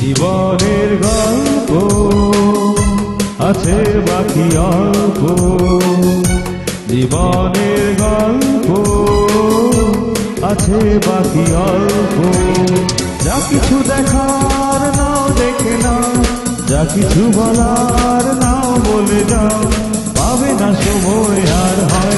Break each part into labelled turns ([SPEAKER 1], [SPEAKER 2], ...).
[SPEAKER 1] জীবনের গল্প আছে বাকি অল্প। জীবনের গল্প আছে বাকি অল্প। যা কিছু দেখার নাও দেখে না যা কিছু বলার নাও বলে যাও, পাবে না সময় আর হয়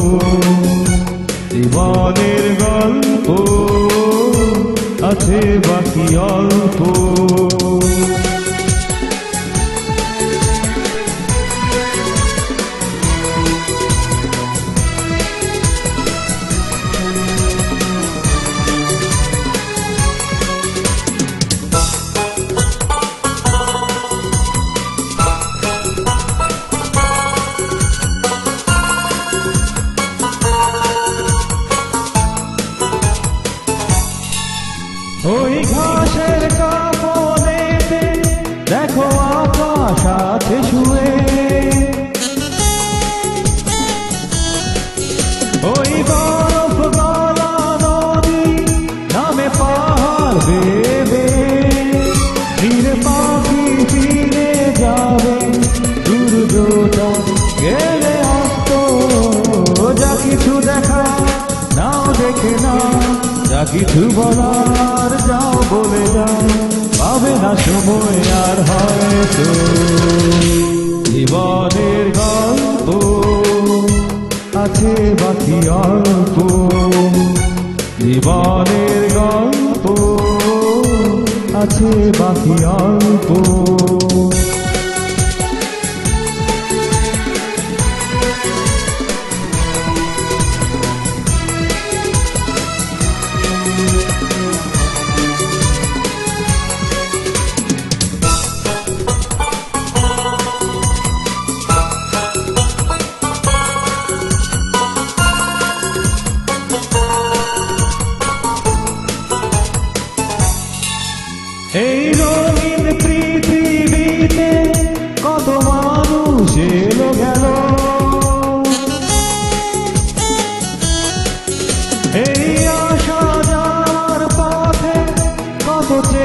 [SPEAKER 1] বাকি অল্প। ঘাসের কাপড়েতে দেখো আকাশ আছে শুয়ে। ওই বরফ যা কিছু বলার যাও বলে যাও, পাবে না সময় আর হয়তো। জীবনের গল্প আছে বাকি অল্প। জীবনের গল্প আছে বাকি অল্প।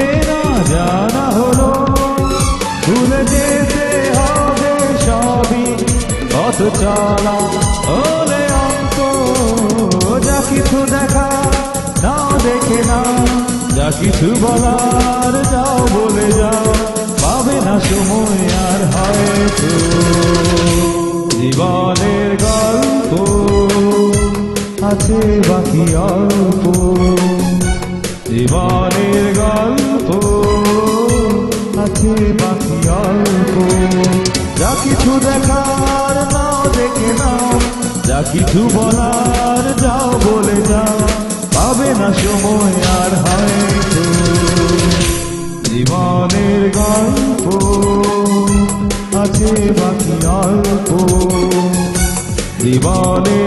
[SPEAKER 1] চেনা জানা হলো। দেখা না কিছু বলার যাও বলে যাও পাবে না সময় আর হয়তো। জীবনের গল্প আছে বাকি অল্প। কিছু বলার যাও, বলে যাও, পাবে না সময় আর হয়তো। জীবনের গল্প আছে বাকি অল্প। জীবনের